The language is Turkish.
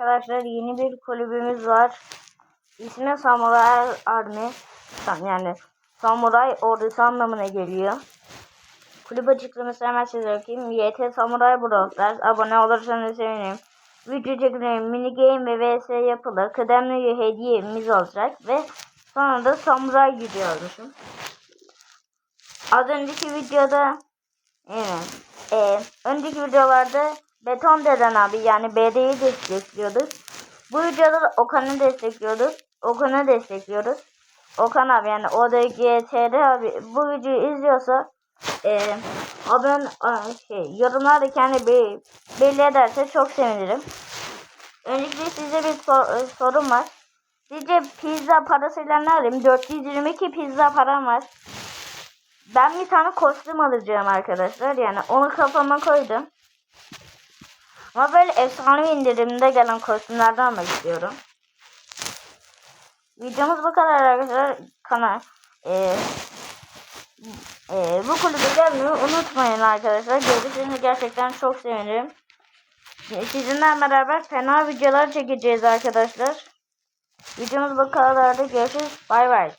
Arkadaşlar yeni bir kulübümüz var. İsmi Samurai Army. Yani Samuray ordusu anlamına geliyor. Kulüp açıklaması hemen size okuyayım. YT Samuray Brawl Stars. Abone olursanız sevinirim. Video çekimleri, mini game ve vs yapılır. Kıdemli hediyemiz olacak ve sonra da Samuray gücü yazmışım. Az önceki videoda evet, e, önceki videolarda Beton Deden abi yani BD'yi destekliyorduk. Bu videoda da Okan'ı destekliyorduk. Okan'ı destekliyoruz. Okan abi yani ODGTR abi bu videoyu izliyorsa e, abone şey, yorumlarda kendi bir, belli ederse çok sevinirim. Öncelikle size bir sor- e, sorum var. Sizce pizza parasıyla ne alayım? 422 pizza param var. Ben bir tane kostüm alacağım arkadaşlar. Yani onu kafama koydum. Ama böyle efsane indirimde gelen kostümlerden almak istiyorum. Videomuz bu kadar arkadaşlar. Kanal. Ee, ee, bu kulübe gelmeyi unutmayın arkadaşlar. Görüşürüz gerçekten çok sevinirim. Sizinle beraber fena videolar çekeceğiz arkadaşlar. Videomuz bu kadardı. Görüşürüz. Bay bay.